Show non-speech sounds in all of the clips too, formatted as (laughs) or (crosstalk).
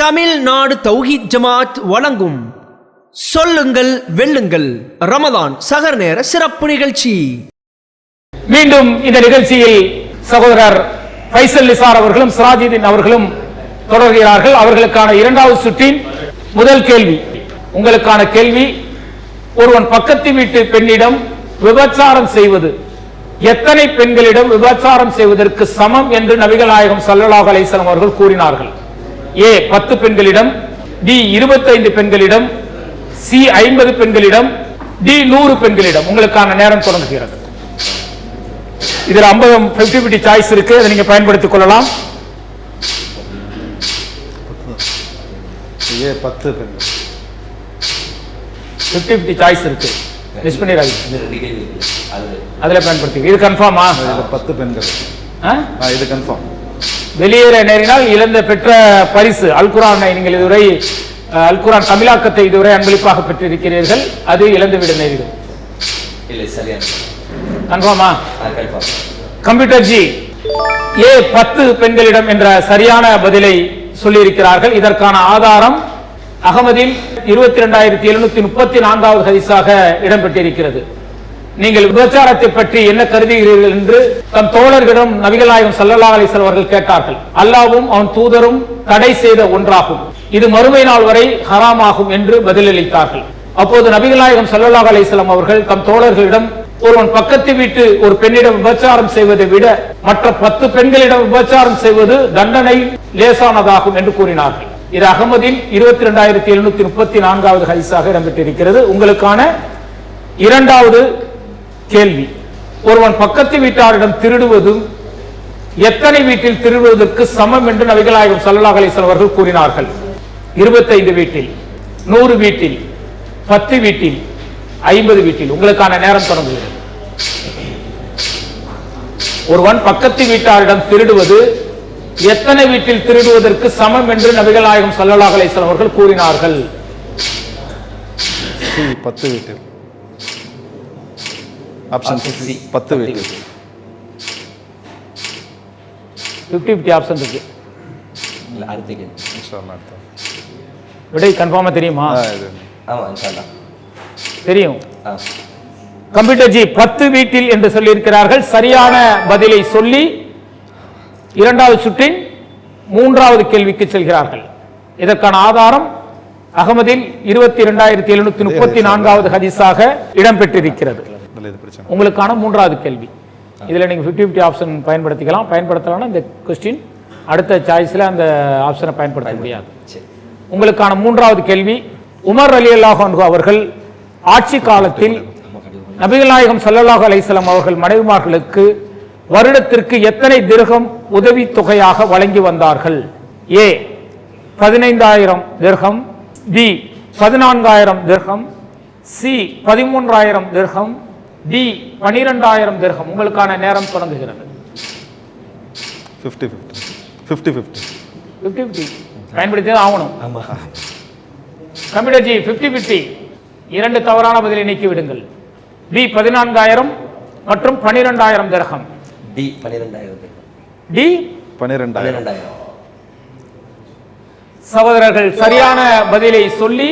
தமிழ்நாடு தௌஹித் ஜமாத் வழங்கும் சொல்லுங்கள் வெல்லுங்கள். ரமதான் சகர் நேர சிறப்பு நிகழ்ச்சி. மீண்டும் இந்த நிகழ்ச்சியில் சகோதரர் பைசல் நிசார் அவர்களும் சிராஜிதீன் அவர்களும் தொடர்கிறார்கள். அவர்களுக்கான இரண்டாவது சுற்றின் முதல் கேள்வி. உங்களுக்கான கேள்வி ஒருவன் பக்கத்து வீட்டு பெண்ணிடம் விபச்சாரம் செய்வது எத்தனை பெண்களிடம் விபச்சாரம் செய்வதற்கு சமம் என்று நபிகள் நாயகம் ஸல்லல்லாஹு அவர்கள் கூறினார்கள். ஏ பத்து பெண்களிடம் டி இருபத்தைந்து பெண்களிடம் சி ஐம்பது பெண்களிடம் டி நூறு பெண்களிடம். உங்களுக்கான நேரம் தொடங்குகிறது. இதுல 50 50 50 சாய்ஸ் இருக்கு. அதை நீங்க பயன்படுத்திக் கொள்ளலாம். ஏ பத்து பெண்கள். 50 50 சாய்ஸ் இருக்கு. மிஸ் பண்ணிடாதீங்க. அதுல பயன்படுத்தி இது கன்ஃபார்மா பத்து பெண்கள். ஆ? இது கன்ஃபார்ம் வெளியேற நேரினால் இழந்த பெற்ற பரிசு அல் குரானை நீங்கள் இதுவரை அஹ், அல் குரான் தமிழாக்கத்தை இதுவரை அன்பளிப்பாக பெற்றிருக்கிறீர்கள். அது இழந்துவிட நேரிடும். கன்ஃபார்மா கம்ப்யூட்டர் ஜி ஏ பத்து பெண்களிடம் என்ற சரியான பதிலை சொல்லியிருக்கிறார்கள். இதற்கான ஆதாரம் அகமதில் இருபத்தி ரெண்டாயிரத்தி எழுநூத்தி முப்பத்தி நான்காவது ஹதீஸாக இடம்பெற்றிருக்கிறது. நீங்கள் விபச்சாரத்தை பற்றி என்ன கருதுகிறீர்கள் என்று தம் தோழர்களிடம் நபிகளாயும் சல்லல்லா அலிசல் அவர்கள் கேட்டார்கள். அல்லாவும் அவன் தூதரும் தடை செய்த ஒன்றாகும். இது மறுமை நாள் வரை ஹராமாகும் என்று பதிலளித்தார்கள். அப்போது நபிகளாயகம் சல்லல்லா ஸல்லல்லாஹு அவர்கள் தம் தோழர்களிடம் ஒருவன் பக்கத்து வீட்டு ஒரு பெண்ணிடம் விபச்சாரம் செய்வதை விட மற்ற பத்து பெண்களிடம் விபச்சாரம் செய்வது தண்டனை லேசானதாகும் என்று கூறினார்கள். இது அகமதில் இருபத்தி ரெண்டாயிரத்தி எழுநூத்தி முப்பத்தி நான்காவது ஹரிசாக இடம்பெற்றிருக்கிறது. உங்களுக்கான இரண்டாவது கேள்வி. ஒருவன் பக்கத்து வீட்டாரிடம் திருடுவதும் எத்தனை வீட்டில் திருடுவதற்கு சமம் என்று நபிகளாயகம் ஸல்லல்லாஹு அலைஹி அவர்கள் கூறினார்கள். இருபத்தைந்து வீட்டில் நூறு வீட்டில் பத்து வீட்டில் ஐம்பது வீட்டில். உங்களுக்கான நேரம் தொடங்குகிறது. ஒருவன் பக்கத்து வீட்டாரிடம் திருடுவது எத்தனை வீட்டில் திருடுவதற்கு சமம் என்று நபிகள் நாயகம் ஸல்லல்லாஹு அவர்கள் கூறினார்கள். பத்து வீட்டில். ஆப்ஷன் சி பத்து வீட்டில் 50 50 ஆப்ஷன் இருக்கு. இல்லை அடுத்த. கேள்வி. விடை கன்ஃபார்மா தெரியுமா? ஆமாம் இன்ஷால்லா தெரியும். கம்ப்யூட்டர் ஜி பத்து வீட்டில் என்று சொல்லியிருக்கிறார்கள். சரியான பதிலை சொல்லி இரண்டாவது சுற்றின் மூன்றாவது கேள்விக்கு செல்கிறார்கள். இதற்கான ஆதாரம் அகமதில் இருபத்தி இரண்டாயிரத்தி எழுநூத்தி முப்பத்தி நான்காவது ஹதீஸாக இடம்பெற்றிருக்கிறது. இதில் இது பிரச்சனை? உங்களுக்கான மூன்றாவது கேள்வி. இதுல நீங்க 50 50 ஆப்ஷன் பயன்படுத்திக்கலாம். பயன்படுத்தலாம் இந்த கொஸ்டின் அடுத்த சாய்ஸ்ல அந்த ஆப்ஷனை பயன்படுத்த முடியாது. உங்களுக்கான மூன்றாவது கேள்வி. உமர் அலி அல்லாஹ் அவர்கள் ஆட்சி காலத்தில் நபிகள் நாயகம் ஸல்லல்லாஹு அலைஹி வஸல்லம் அவர்கள் மனைவிமார்களுக்கு வருடத்திற்கு எத்தனை திர்கம் உதவி தொகையாக வழங்கி வந்தார்கள்? ஏ பதினைந்தாயிரம் திர்கம் பி பதினான்காயிரம் திர்கம் சி பதிமூன்றாயிரம் திர்கம் டி பனிரெண்டாயிரம் திர்கம். உங்களுக்கான நேரம் தொடங்குகிறது. Fifty fifty fifty fifty fifty fifty பயன்படுத்தி ஆகணும். ஆமாம் கம்ப்யூட்டர் ஜி ஃபிஃப்டி ஃபிஃப்டி இரண்டு தவறான பதிலை நீக்கி விடுங்கள். பி பதினான்காயிரம் மற்றும் பனிரெண்டாயிரம் திரகம். டி பன்னிரெண்டாயிரம் டி பன்னிரெண்டாயிரம் சகோதரர்கள் சரியான பதிலை சொல்லி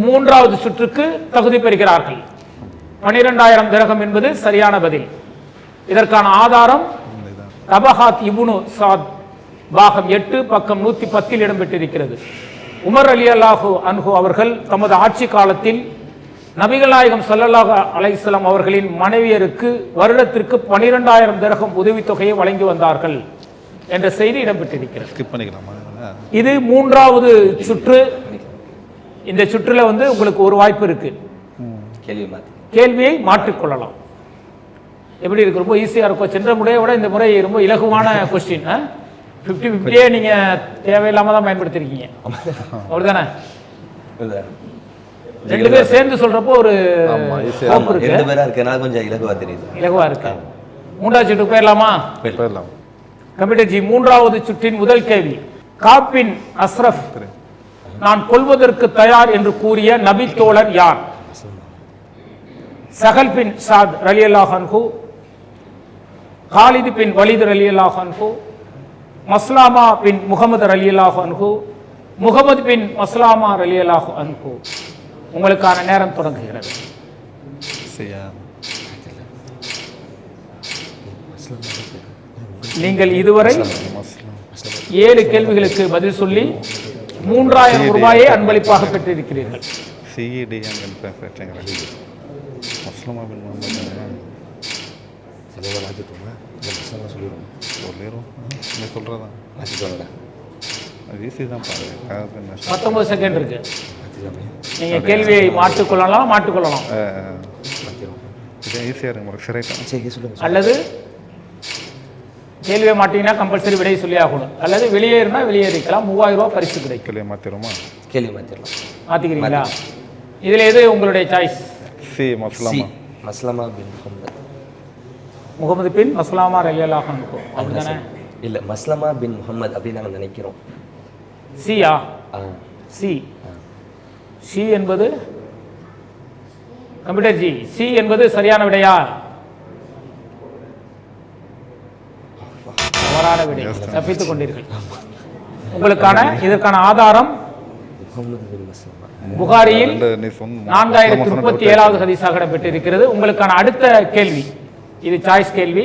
மூன்றாவது சுற்றுக்கு தகுதி பெறுகிறார்கள். பனிரெண்டாயிரம் திரகம் என்பது சரியான பதில். இதற்கான ஆதாரம் தபஹாத் இபுனு சாத் பாகம் எட்டு பக்கம் நூத்தி பத்தில் இடம்பெற்றிருக்கிறது. உமர் அலி அல்லாஹு அன்ஹு அவர்கள் தமது ஆட்சி காலத்தில் நபிகள் நாயகம் ஸல்லல்லாஹு அலைஹிஸ்ஸலாம் அவர்களின் மனைவியருக்கு வருடத்திற்கு பனிரெண்டாயிரம் திரகம் உதவித்தொகையை வழங்கி வந்தார்கள் என்ற செய்தி இடம்பெற்றிருக்கிறது. இது மூன்றாவது சுற்று. இந்த சுற்றுல வந்து உங்களுக்கு ஒரு வாய்ப்பு இருக்கு. கேள்வி கேள்வியை மாற்றிக்கொள்ளலாம். எப்படி இருக்கு? ரொம்ப ஈஸியா இருக்கும். சென்ற முறையை விட இந்த முறை ரொம்ப இலகுவான கொஸ்டின் ஃபிஃப்டி ஃபிஃப்டியே நீங்க தேவையில்லாம தான் பயன்படுத்திருக்கீங்க. அப்படிதானே? ரெண்டு பேர் சேர்ந்து சொல்றப்போ ஒரு ரெண்டு பேராக இருக்கனால கொஞ்சம் இலகுவாக தெரியுது. இலகுவா இருக்கு? மூன்றாவது சுற்றுக்கு போயிடலாமா? போயிடலாம். கம்ப்யூட்டர் ஜி மூன்றாவது சுற்றின் முதல் கேள்வி. காப்பின் அஸ்ரஃப் நான் கொள்வதற்கு தயார் என்று கூறிய நபி தோழர் யார்? சஹல் பின் சாத் ரலி அல்லாஹன்ஹு ஹாலிது பின் வலிது ரலி அல்லாஹன்ஹு மஸ்லாமா பின் முகமது ரலியல்லாஹு அன்ஹு முகமது பின் மஸ்லாமா ரலியல்லாஹு அன்ஹு. உங்களுக்கான நேரம் தொடங்குகிறது. நீங்கள் இதுவரை ஏழு கேள்விகளுக்கு பதில் சொல்லி மூன்றாயிரம் ரூபாயை அன்பளிப்பாக பெற்றிருக்கிறீர்கள். சிஇடி என் பேசுகிறேன் முஸ்லிமா பின் முகமது சொல்லுங்க மாற்றிட்டோமா இந்த பசங்க சொல்லிடுவோம். சொல்லிடும் நீ சொல்கிறதா மாற்றிட்டோம்ல அது ஈஸி தான் பாரு. அது என்ன பத்தொன்பது செகண்ட் இருக்கு. நீங்க கேள்வியை மாற்றிக்கொள்ளலாம் மாற்றிக்கொள்ளலாம். மாற்றிடுவோம். இது ஈஸியாக இருக்கு சரி சொல்லுங்க. அல்லது கேள்வியை மாட்டீங்கன்னா கம்பல்சரி விடை சொல்லி ஆகணும். அல்லது வெளியேறினா வெளியேறிக்கலாம் மூவாயிரம் ரூபாய் பரிசு கிடைக்கும். கிளியை மாற்றிடுமா கேள்வி மாற்றிடலாம் மாத்திக்கிறீங்களா? இதுல எது உங்களுடைய சாய்ஸ் சி சி மஸ்லாமா மஸ்லமா பின் முகமது. முகமது பின் மஸ்லாமா ரலியல்லாஹு அன்ஹு. அப்படிதானே? இல்லை மஸ்லமா பின் முகமது அப்படின்னு நாங்கள் நினைக்கிறோம். சியா ஆ. சி சி என்பது கம்ப்யூட்டர் ஜி சி என்பது சரியான விடையா? விடை தப்பித்துக் கொண்டீர்கள். உங்களுக்கான இதற்கான ஆதாரம் புகாரியில் நான்காயிரத்தி முப்பத்தி ஏழாவது ஹதீஸாக இடம்பெற்றிருக்கிறது. உங்களுக்கான அடுத்த கேள்வி. இது சாய்ஸ் கேள்வி.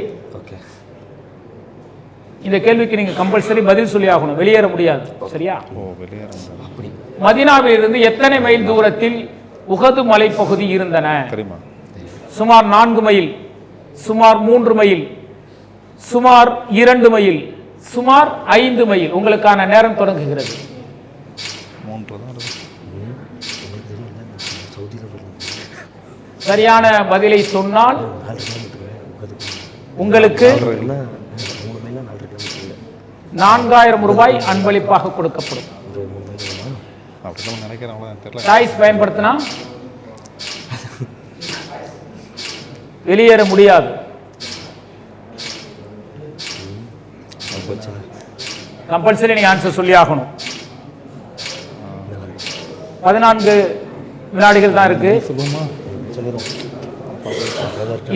இந்த கேள்விக்கு நீங்க கம்பல்சரி பதில் சொல்லி ஆகணும். வெளியேற முடியாது. சரியா? மதீனாவில் இருந்து எத்தனை மைல் தூரத்தில் உகது மலைப்பகுதி இருந்தன? சுமார் நான்கு மைல் சுமார் மூன்று மைல் சுமார் இரண்டு மைல் சுமார் ஐந்து மைல் உங்களுக்கான நேரம் தொடங்குகிறது. சரியான பதிலை சொன்னால் உங்களுக்கு நான்காயிரம் ரூபாய் அன்பளிப்பாக கொடுக்கப்படும். சாய்ஸ் பயன்படுத்தினா வெளியேற முடியாது. கம்பல்சரி நீங்க ஆன்சர் சொல்லி ஆகணும். பதினான்கு வினாடிகள் தான் இருக்கு.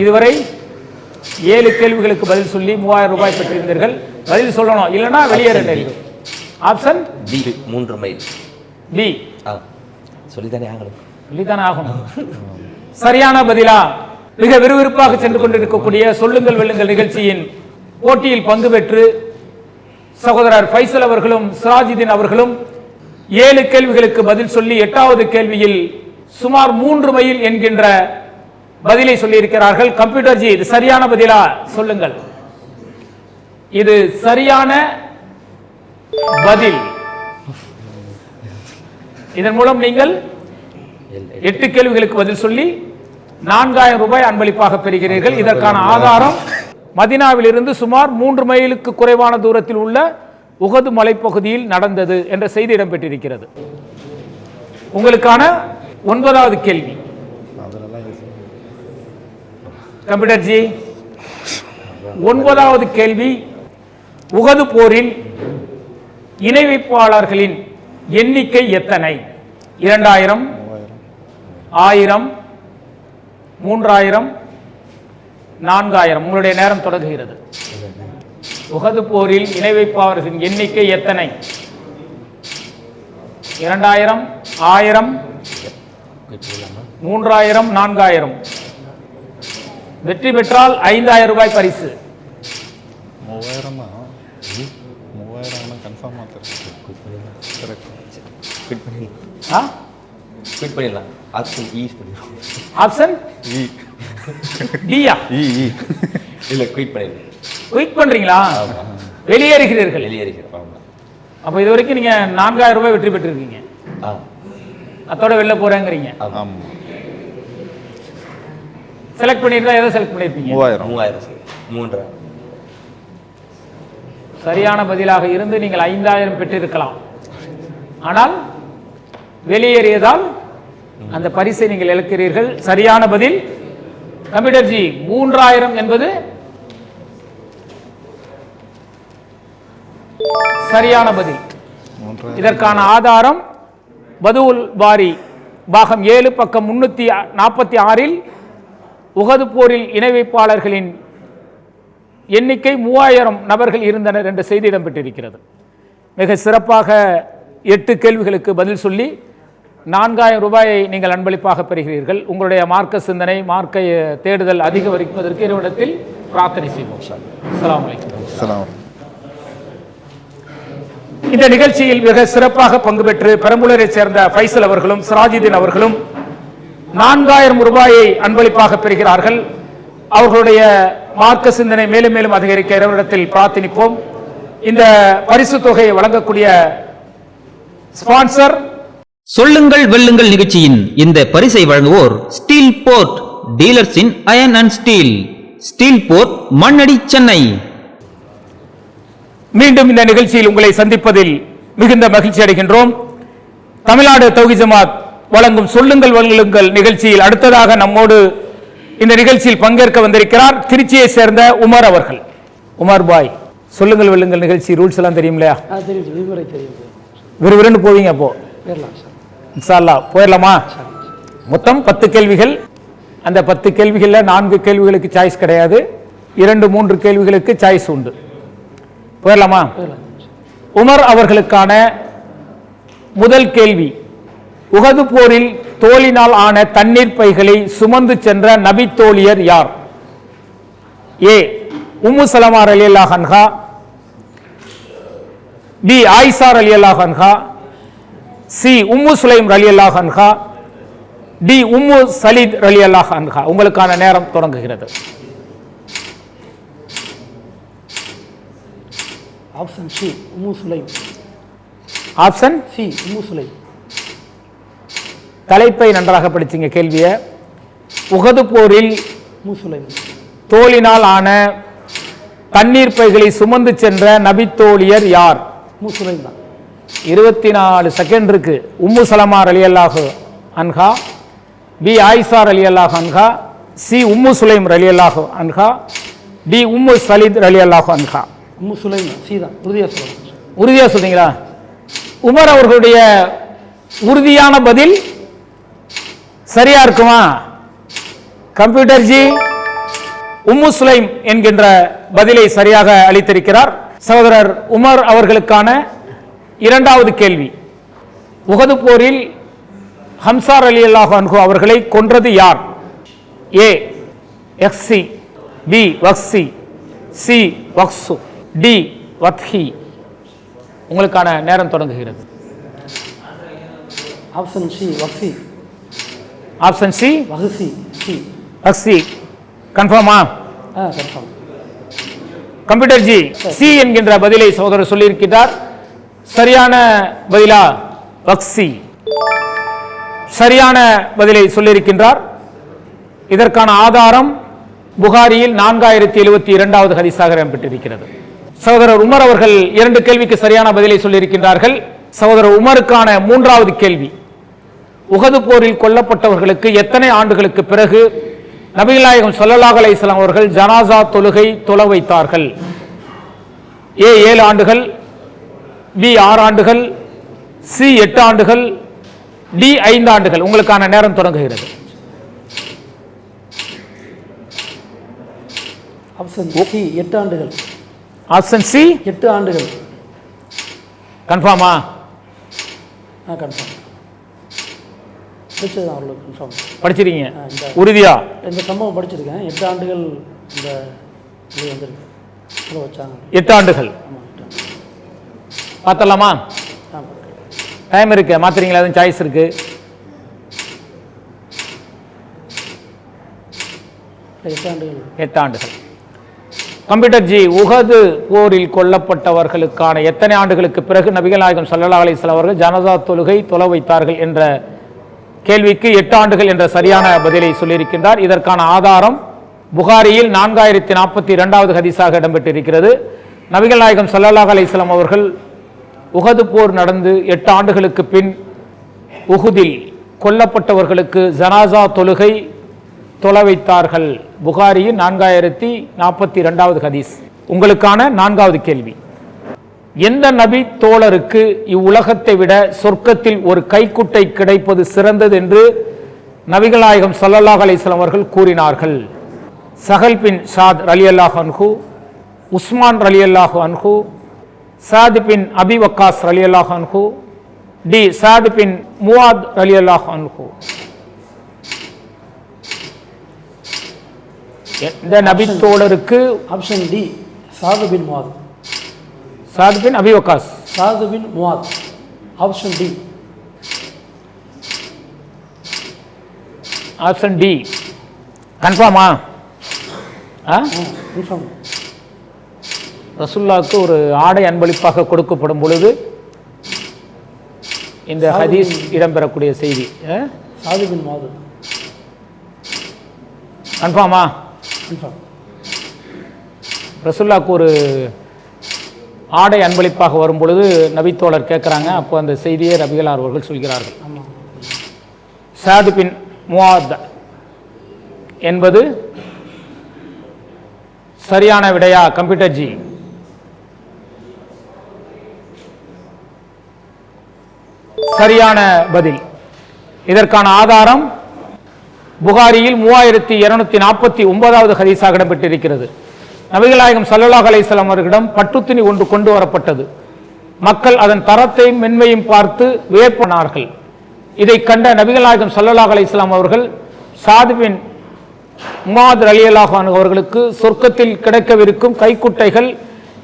இதுவரை ஏழு கேள்விகளுக்கு பதில் சொல்லி மூவாயிரம் ரூபாய் பெற்றிருந்தீர்கள். பதில் சொல்லணும். இல்லைன்னா வெளியேற ஆப்ஷன் பி மூன்று மைல் பி சொல்லித்தானே ஆகணும். சொல்லித்தானே ஆகணும். சரியான பதிலா? மிக விறுவிறுப்பாக சென்று கொண்டிருக்கக்கூடிய சொல்லுங்கள் வெல்லுங்கள் நிகழ்ச்சியின் போட்டியில் பங்கு பெற்று சகோதரர் ஃபைசல் அவர்களும் சிராஜிதீன் அவர்களும் ஏழு கேள்விகளுக்கு பதில் சொல்லி எட்டாவது கேள்வியில் சுமார் மூன்று மைல் என்கின்ற பதிலை சொல்லியிருக்கிறார்கள். கம்ப்யூட்டர் ஜி இது சரியான பதிலா? சொல்லுங்கள். இது சரியான பதில். இதன் மூலம் நீங்கள் எட்டு கேள்விகளுக்கு பதில் சொல்லி நான்காயிரம் ரூபாய் அன்பளிப்பாக பெறுகிறீர்கள். இதற்கான ஆதாரம் மதினாவிலிருந்து சுமார் மூன்று மைலுக்கு குறைவான தூரத்தில் உள்ள உகது மலைப்பகுதியில் நடந்தது என்ற செய்தி இடம்பெற்றிருக்கிறது. உங்களுக்கான ஒன்பதாவது கேள்வி. கம்ப்யூட்டர் ஜி ஒன்பதாவது கேள்வி. உகது போரில் இணை வைப்பாளர்களின் எண்ணிக்கை எத்தனை? இரண்டாயிரம் ஆயிரம் மூன்றாயிரம் நான்காயிரம். உங்களுடைய நேரம் தொடங்குகிறது உகது போரில் இணை வைப்பாளர்களின் எண்ணிக்கை எத்தனை? இரண்டாயிரம் ஆயிரம் மூன்றாயிரம் நான்காயிரம். வெற்றி பெற்றால் ஐந்தாயிரம் ரூபாய் பரிசு. மூவாயிரம்? மூவாயிரம் கன்ஃபார்மாக பண்ணிடலாம். ஆப்ஷன் பண்ணிடுவோம் ஆப்ஷன் இ டியா? (laughs) இல்லை குவிட் பண்ணிடுவோம் குயிக் பண்றீங்களா? வெளியேறுகிறீர்கள். வெளியேறிக்கிறோம் ஆமாம் அப்ப இது வரைக்கும் நீங்க நான்காயிரம் ரூபாய் வெற்றி பெற்றிருக்கீங்க. ஆ. அத்தோட வெளில போறேங்கிறீங்க. ஆமாம் செலக்ட் பண்ணியிருந்தா எதை செலக்ட் பண்ணியிருப்பீங்க மூவாயிரம். மூவாயிரம் மூன்றரை சரியான பதிலாக இருந்து நீங்கள் ஐந்தாயிரம் பெற்றிருக்கலாம். ஆனால் வெளியேறியதால் அந்த பரிசை நீங்கள் இழக்கிறீர்கள். சரியான பதில் கம்ப்யூட்டர் ஜி மூன்றாயிரம் என்பது சரியான பதில். இதற்கான ஆதாரம் பதுவுல் பாரி பாகம் ஏழு பக்கம் முன்னூத்தி நாற்பத்தி ஆறில் உகது போரில் இணை வைப்பாளர்களின் எண்ணிக்கை மூவாயிரம் நபர்கள் இருந்தனர் என்ற செய்தி இடம்பெற்றிருக்கிறது. மிக சிறப்பாக எட்டு கேள்விகளுக்கு பதில் சொல்லி நான்காயிரம் ரூபாயை நீங்கள் அன்பளிப்பாக பெறுகிறீர்கள். உங்களுடைய மார்க்க சிந்தனை மார்க்க தேடுதல் அதிகரிப்பதற்கு இறைவனத்தில் பிரார்த்தனை செய்வோம் சலாம் இந்த நிகழ்ச்சியில் மிக சிறப்பாக பங்கு பெற்று பெரம்பலூரை சேர்ந்த ஃபைசல் அவர்களும் சிராஜுதீன் அவர்களும் நான்காயிரம் ரூபாயை அன்பளிப்பாக பெறுகிறார்கள். அவர்களுடைய மார்க்க சிந்தனை மேலும் மேலும் அதிகரிக்க இறைவனிடத்தில் பிரார்த்தனிப்போம் இந்த பரிசு தொகையை வழங்கக்கூடிய ஸ்பான்சர் சொல்லுங்கள் வெல்லுங்கள் நிகழ்ச்சியின் இந்த பரிசை வழங்குவோர் steel port dealers in iron and steel. Steel port Mannadi Chennai. மீண்டும் இந்த நிகழ்ச்சியில் உங்களை சந்திப்பதில் மிகுந்த மகிழ்ச்சி அடைகின்றோம். தமிழ்நாடு தௌஹி ஜமாத் வழங்கும் சொல்லுங்கள் வெல்லுங்கள் நிகழ்ச்சியில் அடுத்ததாக நம்மோடு இந்த நிகழ்ச்சியில் பங்கேற்க வந்திருக்கிறார். திருச்சியை சேர்ந்த உமர் அவர்கள். உமர் பாய் சொல்லுங்கள் வெல்லுங்கள் நிகழ்ச்சி ரூல்ஸ் எல்லாம் தெரியும் இல்லையா விறுவிறுன்னு போவீங்க அப்போ. போயிடலாம் அல்லாஹ் போயிடலாமா? மொத்தம் பத்து கேள்விகள். அந்த பத்து கேள்விகளில் நான்கு கேள்விகளுக்கு சாய்ஸ் கிடையாது. இரண்டு மூன்று கேள்விகளுக்கு சாய்ஸ் உண்டு. போயிடலாமா? உமர் அவர்களுக்கான முதல் கேள்வி. உகது போரில் தோளினால் ஆன தண்ணீர் பைகளை சுமந்து சென்ற நபி தோழியர் யார்? ஏ உம்மு சலமார் அலி அல்லா ஹன்ஹா பி ஆயிசார் அலி அல்லா ஹன்ஹா சி உம்மு சுலைம் அலி அல்லாஹ் அன்ஹா டி உம்மு சலீத் அலி அல்லாஹ் அன்ஹா. உங்களுக்கான நேரம் தொடங்குகிறது. Option C Umm Sulaim. Option C Umm Sulaim. தலைப்பை நன்றாக படிச்சீங்க கேள்வியை. உகது போரில் தோலினால் ஆன தண்ணீர் பைகளை சுமந்து சென்ற நபித்தோழியர் யார்? உம்மு சுலைம் தான். இருபத்தி நாலு செகண்ட் இருக்கு உம்மு சலமார் அலி அல்லாஹு அன்ஹா பி ஆயிசார் அலி அல்லாஹ் அன்ஹா சி உம்மு சுலைம் அலி அல்லாஹு அன்ஹா டி உம்மு சலீத் அலி அல்லாஹு அன்ஹா. உம்மு சுலைம் சி தான். உறுதியாக சொல்லலாம் உறுதியா சொல்றீங்களா? உமர் அவர்களுடைய உறுதியான பதில் சரியா இருக்குமா? கம்ப்யூட்டர் ஜி உம்மு சுலைம் என்கின்ற பதிலை சரியாக அளித்திருக்கிறார். சகோதரர் உமர் அவர்களுக்கான இரண்டாவது கேள்வி. உகது போரில் ஹம்சார் அலி அல்லாஹ் அன்ஹு அவர்களை கொன்றது யார்? ஏ எக்ஸி பி வக்சி சி வக்சு டி வத்ஹி. உங்களுக்கான நேரம் தொடங்குகிறது. Option C Wahshi option C Wahshi C Wahshi கன்ஃபார்மா? கன்ஃபார்ம். கம்ப்யூட்டர் ஜி சி என்கின்ற பதிலை சகோதரர் சொல்லியிருக்கிறார் சரியான பதிலா? வக்சி சரியான பதிலை சொல்லியிருக்கின்றார். இதற்கான ஆதாரம் புகாரியில் நான்காயிரத்தி எழுபத்தி இரண்டாவது ஹரிசாக இடம்பெற்றிருக்கிறது சகோதரர் உமர் அவர்கள் இரண்டு கேள்விக்கு சரியான பதிலை சொல்லியிருக்கின்றார்கள். சகோதரர் உமருக்கான மூன்றாவது கேள்வி. உகது போரில் கொல்லப்பட்டவர்களுக்கு எத்தனை ஆண்டுகளுக்கு பிறகு நபிகள் சொல்லலாக ஸல்லல்லாஹு அவர்கள் ஜனாசா தொழுகை தொலை வைத்தார்கள்? ஏ ஏழு ஆண்டுகள் பி ஆறு ஆண்டுகள் சி எட்டு ஆண்டுகள் டி ஐந்து ஆண்டுகள். உங்களுக்கான நேரம் தொடங்குகிறது. ஆப்ஷன் சி எட்டு ஆண்டுகள். ஆப்ஷன் சி எட்டு ஆண்டுகள். கன்ஃபார்மா ஆ? கன்ஃபார்ம் படிச்சது தான் அவ்வளோ கன்ஃபார்ம் படிச்சிருக்கீங்க. உறுதியா? இந்த சம்பவம் படிச்சிருக்கேன். எட்டு ஆண்டுகள் இந்த இது வந்திருக்கு. எட்டு ஆண்டுகள். பார்த்தலாமா டைம் இருக்கு. மாத்துறீங்களா? எதுவும் சாய்ஸ் இருக்கு? எட்டு ஆண்டுகள். கம்ப்யூட்டர் ஜி உகது போரில் கொல்லப்பட்டவர்களுக்கான எத்தனை ஆண்டுகளுக்கு பிறகு நபிகள் நாயகம் சல்லா அலைஹி அவர்கள் ஜனதா தொழுகை தொலை வைத்தார்கள் என்ற கேள்விக்கு எட்டு ஆண்டுகள் என்ற சரியான பதிலை சொல்லியிருக்கின்றார். இதற்கான ஆதாரம் புகாரியில் நான்காயிரத்தி நாற்பத்தி இரண்டாவது ஹதீஸாக இடம்பெற்றிருக்கிறது. நபிகள் நாயகம் சல்லாஹ் அலிஸ்லாம் அவர்கள் உகது போர் நடந்து எட்டு ஆண்டுகளுக்கு பின் உகுதில் கொல்லப்பட்டவர்களுக்கு ஜனாசா தொழுகை தொலை வைத்தார்கள். புகாரியின் நான்காயிரத்தி நாற்பத்தி இரண்டாவது ஹதீஸ். உங்களுக்கான நான்காவது கேள்வி. எந்த நபி தோழருக்கு இவ்வுலகத்தை விட சொர்க்கத்தில் ஒரு கைக்குட்டை கிடைப்பது சிறந்தது என்று நபிகளாயகம் சல்லல்லாஹ் ஸல்லல்லாஹு அவர்கள் கூறினார்கள். சஹல் பின் ஷாத் அலி அல்லாஹ் அன்ஹு உஸ்மான் ரலியல்லாஹு அன்ஹு சாத் பின் அபி வக்காஸ் ரலியல்லாஹு அன்ஹு டி சாத் பின் முவாத் ரலியல்லாஹு அன்ஹு. எந்த நபித்தோழருக்கு ஆப்ஷன் டி சாது பின் முவாத். சாத் bin Abi Waqqas. Saad bin Muadh. Option D option D கன்ஃபார்மா ஆ? கன்ஃபார்ம் ரசுல்லாவுக்கு ஒரு ஆடை அன்பளிப்பாக கொடுக்கப்படும் பொழுது இந்த ஹதீஸ் இடம்பெறக்கூடிய செய்தி. சாது பின் முவாத் கன்ஃபார்மா ரசுல்லாவுக்கு ஒரு ஆடை அன்பளிப்பாக வரும் பொழுது நபித்தோழர் கேட்குறாங்க அப்போ அந்த செய்தியை ரபிகளார் அவர்கள் சொல்கிறார்கள். சாது பின் முவாத் என்பது சரியான விடையா? கம்ப்யூட்டர் ஜி. சரியான பதில். இதற்கான ஆதாரம் புகாரியில் மூவாயிரத்தி இருநூத்தி நாற்பத்தி ஒன்பதாவது ஹதீஸாக இடம்பெற்றிருக்கிறது. நபிகளாயகம் சல்லல்லாஹ் அலைஹிஸ்ஸலாம் அவர்களிடம் பட்டுத்துணி ஒன்று கொண்டு வரப்பட்டது. மக்கள் அதன் தரத்தையும் மென்மையும் பார்த்து வியப்பனார்கள். இதை கண்ட நபிகளாயகம் சல்லல்லாஹ் அலைஹிஸ்ஸலாம் அவர்கள் சாதுவின் முமாது அலி அல்லாஹான் அவர்களுக்கு சொர்க்கத்தில் கிடைக்கவிருக்கும் கைக்குட்டைகள்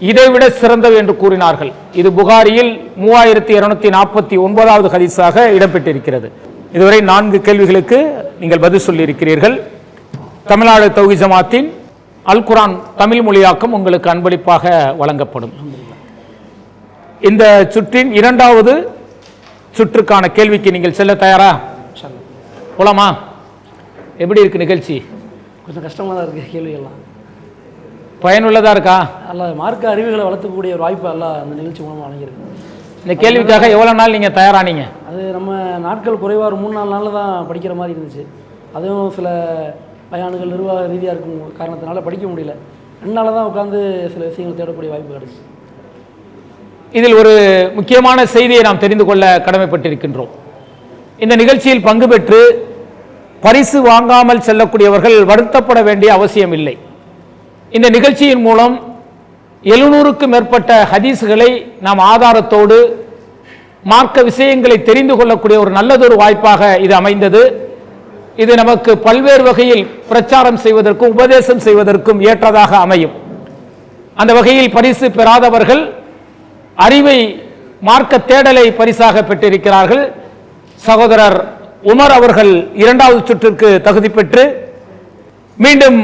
இதைவிட சிறந்தவை என்று கூறினார்கள். இது புகாரியில் மூவாயிரத்தி இருநூத்தி நாற்பத்தி ஒன்பதாவது ஹதீஸாக இடம்பெற்றிருக்கிறது. இதுவரை நான்கு கேள்விகளுக்கு நீங்கள் பதில் சொல்லியிருக்கிறீர்கள். தமிழ்நாடு தௌஹி ஜமாத்தின் அல் குரான் தமிழ் மொழியாக்கம் உங்களுக்கு அன்பளிப்பாக வழங்கப்படும். இந்த சுற்றின் இரண்டாவது சுற்றுக்கான கேள்விக்கு நீங்கள் செல்ல தயாரா? போலாமா? எப்படி இருக்கு நிகழ்ச்சி? கொஞ்சம் கஷ்டமாக தான் இருக்குது கேள்விகள்லாம். பயனுள்ளதா இருக்கா? அல்ல மார்க்க அறிவுகளை வளர்த்துக்கூடிய ஒரு வாய்ப்பு அல்ல அந்த நிகழ்ச்சி மூலமாக வழங்கியிருக்கு. இந்த கேள்விக்காக எவ்வளவு நாள் நீங்க தயாரானீங்க? அது நம்ம நாட்கள் குறைவாக ஒரு மூணு நாலு நாளில் தான் படிக்கிற மாதிரி இருந்துச்சு. அதுவும் சில பயானுகள் நிர்வாக ரீதியாக இருக்கும் காரணத்தினால படிக்க முடியல. ரெண்டு நாளில் தான் உட்காந்து சில விஷயங்கள் தேடக்கூடிய வாய்ப்பு கிடைச்சு. இதில் ஒரு முக்கியமான செய்தியை நாம் தெரிந்து கொள்ள கடமைப்பட்டிருக்கின்றோம். இந்த நிகழ்ச்சியில் பங்கு பெற்று பரிசு வாங்காமல் செல்லக்கூடியவர்கள் வருத்தப்பட வேண்டிய அவசியம் இல்லை. இந்த நிகழ்ச்சியின் மூலம் எழுநூறுக்கும் மேற்பட்ட ஹதீஸ்களை நாம் ஆதாரத்தோடு மார்க்க விஷயங்களை தெரிந்து கொள்ளக்கூடிய ஒரு நல்லதொரு வாய்ப்பாக இது அமைந்தது. இது நமக்கு பல்வேறு வகையில் பிரச்சாரம் செய்வதற்கும் உபதேசம் செய்வதற்கும் ஏற்றதாக அமையும். அந்த வகையில் பரிசு பெறாதவர்கள் அறிவை மார்க்க தேடலை பரிசாக பெற்றிருக்கிறார்கள். சகோதரர் உமர் அவர்கள் இரண்டாவது சுற்றிற்கு தகுதி பெற்று மீண்டும்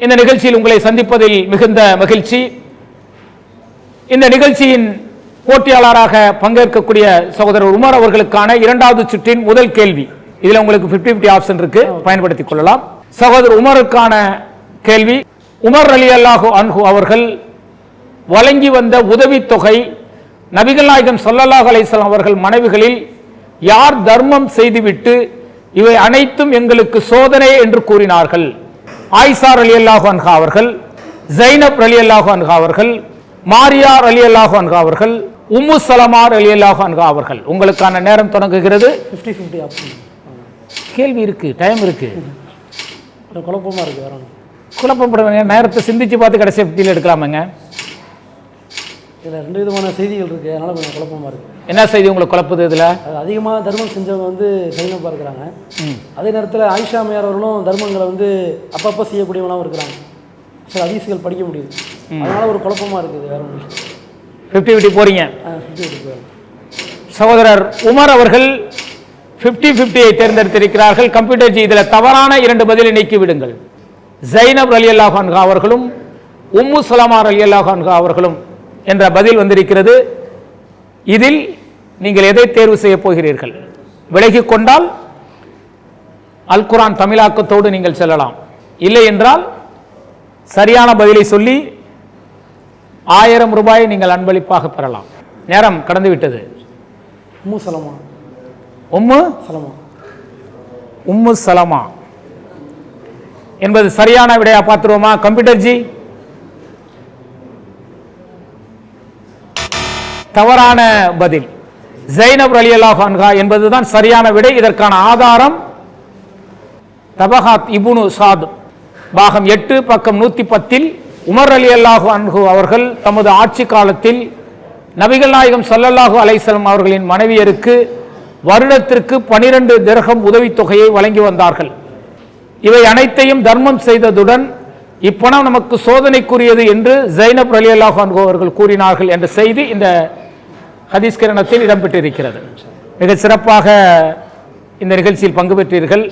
இந்த நிகழ்ச்சியில் உங்களை சந்திப்பதில் மிகுந்த மகிழ்ச்சி. இந்த நிகழ்ச்சியின் போட்டியாளராக பங்கேற்கக்கூடிய சகோதரர் உமர் அவர்களுக்கான இரண்டாவது சுற்றின் முதல் கேள்வி. இதுல உங்களுக்கு 50 50 ஆப்ஷன் இருக்கு. பயன்படுத்திக் கொள்ளலாம். சகோதரர் உமருக்கான கேள்வி. உமர் அலி அல்லாஹு அன்ஹு அவர்கள் வழங்கி வந்த உதவித்தொகை நபிகள் நாயகம் ஸல்லல்லாஹு அலைஹி வஸல்லம் அவர்கள் மனைவிகளில் யார் தர்மம் செய்துவிட்டு இவை அனைத்தும் எங்களுக்கு சோதனை என்று கூறினார்கள். ஆயிஷா ரலியல்லாஹு அன்ஹா அவர்கள் ஜைனப் ரலியல்லாஹு அன்ஹா அவர்கள் மாரியா ரலியல்லாஹு அன்ஹா அவர்கள் உம்மு சலமா ரலியல்லாஹு அன்ஹா அவர்கள். உங்களுக்கான நேரம் தொடங்குகிறது. ஃபிஃப்டி ஃபிஃப்டி கேள்வி இருக்கு டைம் இருக்கு. குழப்பமாக ஒன்று குழப்பப்படுவீங்க நேரத்தை சிந்திச்சு பார்த்து கடைசி ஃபிஃப்டியில் எடுக்கலாமாங்க. இதில் ரெண்டு விதமான செய்திகள் இருக்குது அதனால் கொஞ்சம் குழப்பமாக இருக்குது என்ன செய்தி உங்களுக்கு குழப்புது இதுல? அது அதிகமாக தர்மம் செஞ்சவங்க வந்து சைனப்பாக இருக்கிறாங்க அதே நேரத்தில் ஆயிஷா மேயர் அவர்களும் தர்மங்களை வந்து அப்பப்போ செய்யக்கூடியவங்களாகவும் இருக்கிறாங்க. சில அதிசயங்கள் படிக்க முடியுது. அதனால ஒரு குழப்பமாக இருக்குது. வேற ஒன்று ஃபிஃப்டி ஃபிஃப்டி போறீங்க. ஃபிஃப்டி எடுத்து சகோதரர் உமர் அவர்கள் 50 50 தேர்ந்தெடுத்திருக்கிறார்கள். கம்ப்யூட்டர் ஜி இதில் தவறான இரண்டு பதிலை நீக்கி விடுங்கள். ஜைனப் அலி அல்லாஹ் அன்ஹா அவர்களும் உம்மு சலமார் அலி அல்லாஹ் அன்ஹா அவர்களும் என்ற பதில் வந்திருக்கிறது. இதில் நீங்கள் எதை தேர்வு செய்ய போகிறீர்கள்? விலகிக் கொண்டால் அல் குரான் தமிழாக்கத்தோடு நீங்கள் செல்லலாம். இல்லை என்றால் சரியான பதிலை சொல்லி ஆயிரம் ரூபாயை நீங்கள் அன்பளிப்பாக பெறலாம். நேரம் கடந்து விட்டது. உம்மு சலமா. உம்மு? சலமா. உம்மு சலமா. என்பது சரியான விடையா பார்த்துருவோமா? கம்ப்யூட்டர் தவறான பதில். ஜைனப் அலி அல்லாஹ் என்பதுதான் சரியான விடை. இதற்கான ஆதாரம் தபஹாத் இபுனு சாத். பாகம் எட்டு பக்கம் நூத்தி பத்தில் உமர் அலி அல்லாஹு அன்ஹு அவர்கள் தமது ஆட்சி காலத்தில் நபிகள் நாயகம் சல்லல்லாஹு அலைசலம் அவர்களின் மனைவியருக்கு வருடத்திற்கு பனிரெண்டு திரகம் உதவித்தொகையை வழங்கி வந்தார்கள். இவை அனைத்தையும் தர்மம் செய்ததுடன் இப்பணம் நமக்கு சோதனைக்குரியது என்று ஜைனப் அலி அல்லாஹு அன்ஹு அவர்கள் கூறினார்கள் என்ற செய்தி இந்த ஹதீஸ் கிரணத்தில் இடம்பெற்றிருக்கிறது. மிக சிறப்பாக இந்த நிகழ்ச்சியில் பங்கு பெற்றீர்கள்.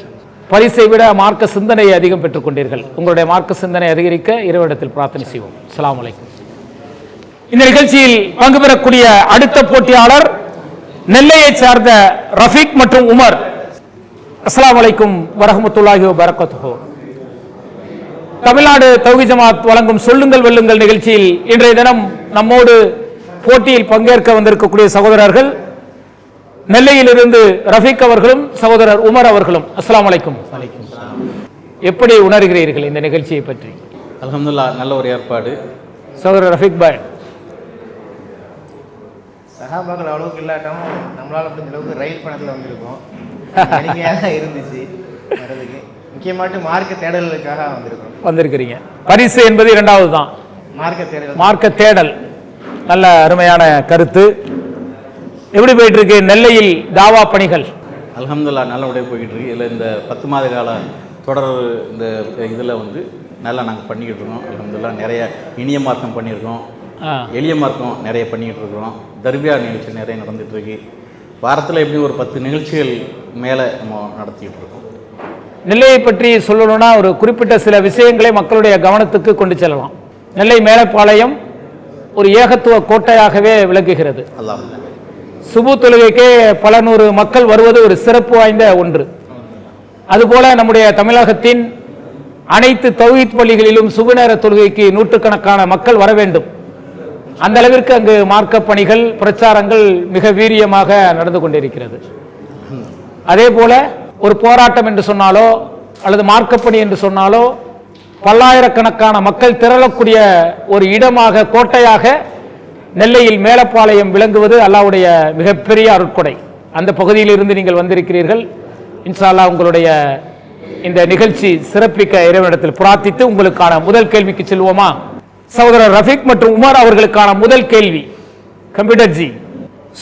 பரிசை விட மார்க்க சிந்தனையை அதிகம் பெற்றுக்கொண்டீர்கள் உங்களுடைய மார்க்க சிந்தனை அதிகரிக்க இறைவனிடத்தில் பிரார்த்தனை செய்வோம். அலாம் இந்த நிகழ்ச்சியில் பங்கு பெறக்கூடிய அடுத்த போட்டியாளர் நெல்லையை சார்ந்த ரஃபீக் மற்றும் உமர். அஸ்லாம் வலைக்கும் வரஹ்மத்துல்லாஹி வபரகாத்துஹு. தமிழ்நாடு தௌகி ஜமாத் வழங்கும் சொல்லுங்கள் வெல்லுங்கள் நிகழ்ச்சியில் இன்றைய தினம் நம்மோடு போட்டியில் பங்கேற்க வந்திருக்கக்கூடிய சகோதரர்கள் நெல்லையிலிருந்து ரஃபீக் அவர்களும் சகோதரர் உமர் அவர்களும் அஸ்ஸலாமு அலைக்கும். எப்படி உணர்கிறீர்கள் இந்த நிகழ்ச்சியை பற்றி? அல்ஹம்துலில்லாஹ் நல்ல ஒரு ஏற்பாடு. சகோதரர் ரஃபீக் பாய். சகாபாக்கள் அவ்வளவுக்கு இல்லாட்டாலும் நம்மளால முடிஞ்ச அளவுக்கு ரயில் பணத்தில் வந்திருக்கோம். (laughs) இருந்துச்சு வர்றதுக்கு. முக்கியமாட்டு மார்க்க தேடலுக்காக வந்திருக்கோம். வந்திருக்கிறீங்க. பரிசு என்பது இரண்டாவது தான் மார்க்க தேடல். மார்க்க தேடல். நல்ல அருமையான கருத்து. எப்படி போயிட்டு இருக்கு நெல்லையில் தாவா பணிகள்? அல்ஹம்துலில்லாஹ் நல்லபடியாக போய்கிட்டு இருக்கு இதில் இந்த பத்து மாத கால தொடர் இந்த இதில் வந்து நல்லா நாங்கள் பண்ணிக்கிட்டு இருக்கோம். அல்ஹம்துலில்லாஹ் நிறைய இனிய மார்க்கம் பண்ணியிருக்கோம். எளிய மார்க்கம் நிறைய பண்ணிக்கிட்டு இருக்கிறோம். தர்பியா நிகழ்ச்சி நிறைய நடந்துட்டு இருக்கு. வாரத்தில் எப்படியும் ஒரு பத்து நிகழ்ச்சிகள் மேலே நம்ம நடத்திட்டு இருக்கோம். நெல்லையை பற்றி சொல்லணும்னா ஒரு குறிப்பிட்ட சில விஷயங்களை மக்களுடைய கவனத்துக்கு கொண்டு செல்லலாம். நெல்லை மேலப்பாளையம் ஒரு ஏகத்துவ கோட்டையாகவே விளங்குகிறது. அல்லாஹ். சுபு தொழுகைக்கே பல நூறு மக்கள் வருவது ஒரு சிறப்பு வாய்ந்த ஒன்று. அதுபோல நம்முடைய தமிழகத்தின் அனைத்து தௌஹீத் பள்ளிகளிலும் சுப நேர தொழுகைக்கு நூற்றுக்கணக்கான மக்கள் வர வேண்டும். அந்த அளவிற்கு அங்கு மார்க்க பணிகள் பிரச்சாரங்கள் மிக வீரியமாக நடந்து கொண்டிருக்கிறது. அதே போல ஒரு போராட்டம் என்று சொன்னாலோ அல்லது மார்க்கப்பணி என்று சொன்னாலோ பல்லாயிரக்கணக்கான மக்கள் திரளக்கூடிய ஒரு இடமாக கோட்டையாக நெல்லையில் மேலப்பாளையம் விளங்குவது அல்லாவுடைய மிகப்பெரிய அருட்கொடை. அந்த பகுதியிலிருந்து நீங்கள் வந்திருக்கிறீர்கள். இன்ஷா உங்களுடைய இந்த நிகழ்ச்சி சிறப்பிக்க இறைவனிடத்தில் பிரார்த்தித்து உங்களுக்கான முதல் கேள்விக்கு செல்வோமா? சகோதரர் ரஃபீக் மற்றும் உமர் அவர்களுக்கான முதல் கேள்வி. கம்ப்யூட்டர் ஜி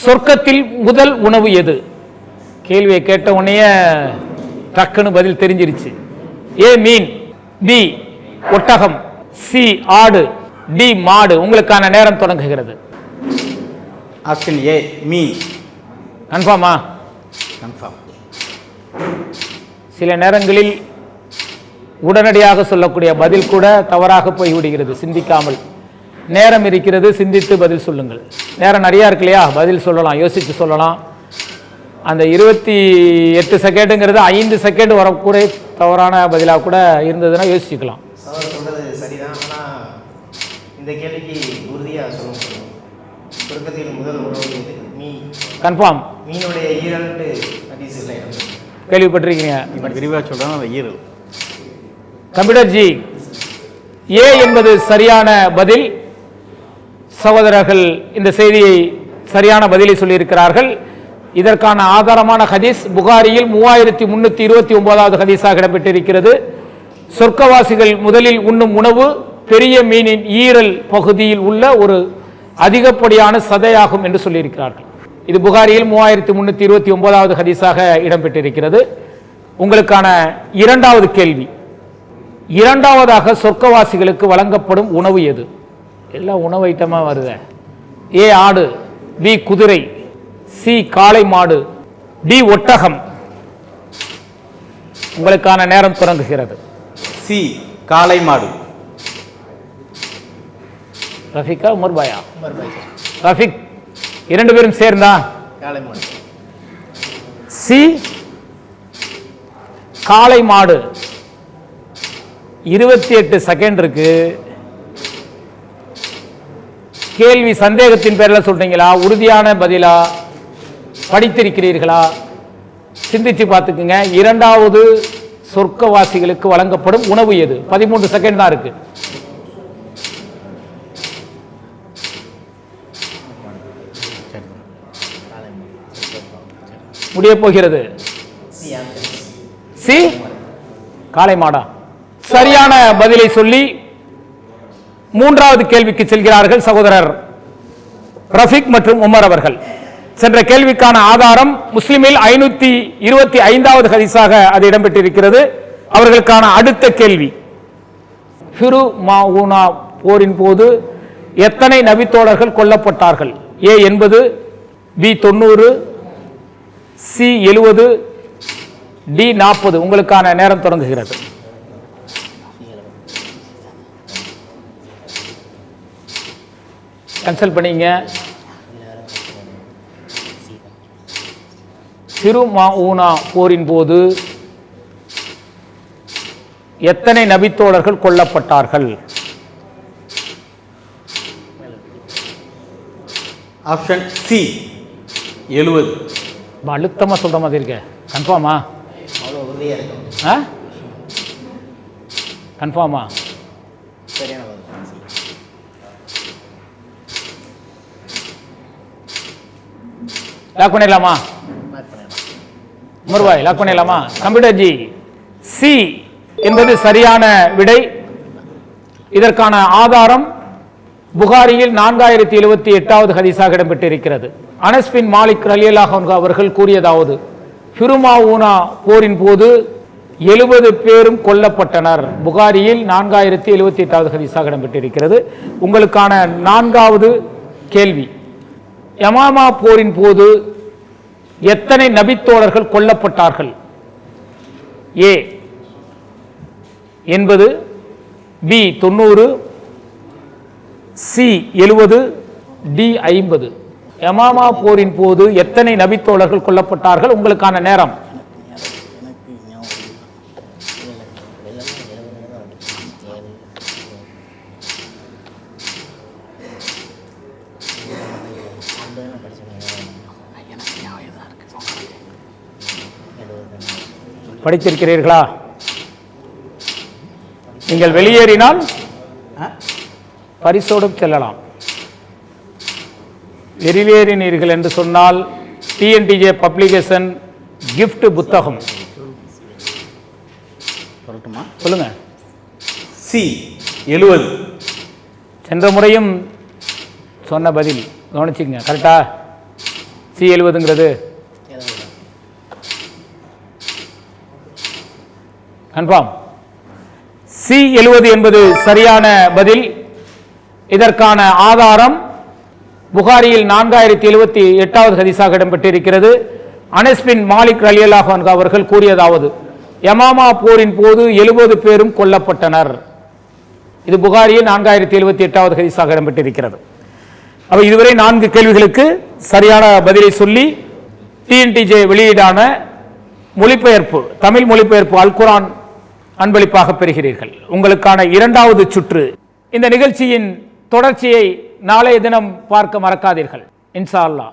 சொர்க்கத்தில் முதல் உணவு எது? கேள்வியை கேட்ட உடனே டக்குன்னு பதில் தெரிஞ்சிருச்சு. ஏ மீன். பி ஒட்டகம் சி ஆடு டி மாடு உங்களுக்கான நேரம் தொடங்குகிறது. ஆப்ஷன் ஏ மீன் கன்ஃபார்மா கன்ஃபார்ம் சில நேரங்களில் உடனடியாக சொல்லக்கூடிய பதில் கூட தவறாக போய்விடுகிறது சிந்திக்காமல். நேரம் இருக்கிறது சிந்தித்து பதில் சொல்லுங்கள். நேரம் நிறையா இருக்கு இல்லையா? பதில் சொல்லலாம் யோசித்து சொல்லலாம். அந்த இருபத்தி எட்டு செகண்டுங்கிறது ஐந்து செகண்ட் வரக்கூடிய தவறான பதிலாக கூட இருந்ததுன்னா யோசிச்சுக்கலாம். சவர் சொல்றது சரிதான். ஆனால் இந்த கேள்விக்கு உறுதியாக சொல்ல முடியும். சுருக்கத்தில் முதல் உணவு? மீன் கன்ஃபார்ம் மீனுடைய ஈரல்ட்டு இல்லை கேள்விப்பட்டிருக்கீங்க இவன் விரிவாக சொல்கிறான் அந்த ஈரல். கம்ப்யூட்டர் ஜி ஏ என்பது சரியான பதில். சகோதரர்கள் இந்த செய்தியை சரியான பதிலை சொல்லியிருக்கிறார்கள். இதற்கான ஆதாரமான ஹதீஸ் புகாரியில் மூவாயிரத்தி முன்னூத்தி இருபத்தி ஒன்பதாவது ஹதீஸாக இடம்பெற்றிருக்கிறது. சொர்க்கவாசிகள் முதலில் உண்ணும் உணவு பெரிய மீனின் ஈரல் பகுதியில் உள்ள ஒரு அதிகப்படியான சதையாகும் என்று சொல்லியிருக்கிறார்கள். இது புகாரியில் மூவாயிரத்தி முன்னூத்தி இருபத்தி ஒன்பதாவது ஹதீஸாக இடம்பெற்றிருக்கிறது. உங்களுக்கான இரண்டாவது கேள்வி. இரண்டாவதாக சொர்க்கவாசிகளுக்கு வழங்கப்படும் உணவு எது? எல்லாம் உணவு ஐட்டமாக வருத. ஏ ஆடு பி குதிரை சி காளை மாடு டி ஒட்டகம். உங்களுக்கான நேரம் தொடங்குகிறது. சி காளை மாடு. ரஃபிகா முர்பாயா ரஃபிக் இரண்டு பேரும் சேர்ந்தா? காலை மாடு. சி காளை மாடு. இருபத்தி எட்டு செகண்ட் இருக்கு கேள்வி சந்தேகத்தின் பேரில் சொல்றீங்களா? உறுதியான பதிலா படித்திருக்கிறீர்களா? சிந்திச்சு பார்த்துக்குங்க. இரண்டாவது சொர்க்கவாசிகளுக்கு வழங்கப்படும் உணவு எது? பதிமூன்று செகண்ட் தான் இருக்கு. முடிய போகிறது. சி? காளை மாடா. சரியான பதிலை சொல்லி மூன்றாவது கேள்விக்கு செல்கிறார்கள் சகோதரர் ரஃபிக் மற்றும் உமர் அவர்கள். சென்ற கேள்விக்கான ஆதாரம் முஸ்லிமில் ஐநூத்தி இருபத்தி ஐந்தாவது ஹதீஸாக அது இடம்பெற்றிருக்கிறது. அவர்களுக்கான அடுத்த கேள்வி. ஃபிரு மாவுனா போரின் போது எத்தனை நபித்தோழர்கள் கொல்லப்பட்டார்கள்? ஏ எண்பது பி தொண்ணூறு சி எழுவது டி நாற்பது. உங்களுக்கான நேரம் தொடங்குகிறது. கன்சல்ட் பண்ணீங்க. திருமாஊனா போரின் போது எத்தனை நபித்தோழர்கள் கொல்லப்பட்டார்கள்? ஆப்ஷன் சி எழுவது. ரொம்ப அழுத்தமா சொல்ற மாதிரி இருக்க. கன்ஃபார்மா ஆ? கன்ஃபார்மா லாக் பண்ணிடலாம்? உமர்வாய் லாக் பண்ணிடலாமா? கம்ப்யூட்டர் ஜி சி என்பது சரியான விடை. இதற்கான ஆதாரம் புகாரியில் நான்காயிரத்தி எழுபத்தி எட்டாவது ஹதீஸாக இடம்பெற்றிருக்கிறது. அனஸ்பின் மாலிக் ரலியலாக அவர்கள் கூறியதாவது ஃபிருமாவூனா போரின் போது எழுபது பேரும் கொல்லப்பட்டனர். புகாரியில் நான்காயிரத்தி எழுபத்தி எட்டாவது ஹதீஸாக இடம்பெற்றிருக்கிறது. உங்களுக்கான நான்காவது கேள்வி யமாமா போரின் போது எத்தனை நபித்தோழர்கள் கொல்லப்பட்டார்கள்? ஏ என்பது பி தொண்ணூறு சி எழுவது டி ஐம்பது. யமாமா போரின் போது எத்தனை நபித்தோழர்கள் கொல்லப்பட்டார்கள்? உங்களுக்கான நேரம். படித்திருக்கிறீர்களா? நீங்கள் வெளியேறினால் பரிசோடும் செல்லலாம். வெளியேறினீர்கள் என்று சொன்னால் டிஎன்டிஜே பப்ளிகேஷன் gift புத்தகம். சொல்லட்டுமா? சொல்லுங்க. சி எழுவது. சென்ற முறையும் சொன்ன பதில். கவனிச்சுக்கங்க கரெக்டா சி எழுவதுங்கிறது. கன்ஃபார்ம். சி எழுவது என்பது சரியான பதில். இதற்கான ஆதாரம் புகாரியில் நான்காயிரத்தி எழுபத்தி எட்டாவது ஹதீஸாக இடம்பெற்றிருக்கிறது. அனஸ்பின் மாலிக் ரலியல்லாஹு அவர்கள் கூறியதாவது யமாமா போரின் போது எழுபது பேரும் கொல்லப்பட்டனர். இது புகாரியில் நான்காயிரத்தி எழுபத்தி எட்டாவது ஹதீஸாக இடம்பெற்றிருக்கிறது. அப்போ இதுவரை நான்கு கேள்விகளுக்கு சரியான பதிலை சொல்லி டிஎன்டிஜே வெளியீடான மொழிபெயர்ப்பு தமிழ் மொழிபெயர்ப்பு அல்குரான் அன்பளிப்பாக பெறுகிறீர்கள். உங்களுக்கான இரண்டாவது சுற்று. இந்த நிகழ்ச்சியின் தொடர்ச்சியை நாளைய தினம் பார்க்க மறக்காதீர்கள். இன்சா அல்லாஹ்.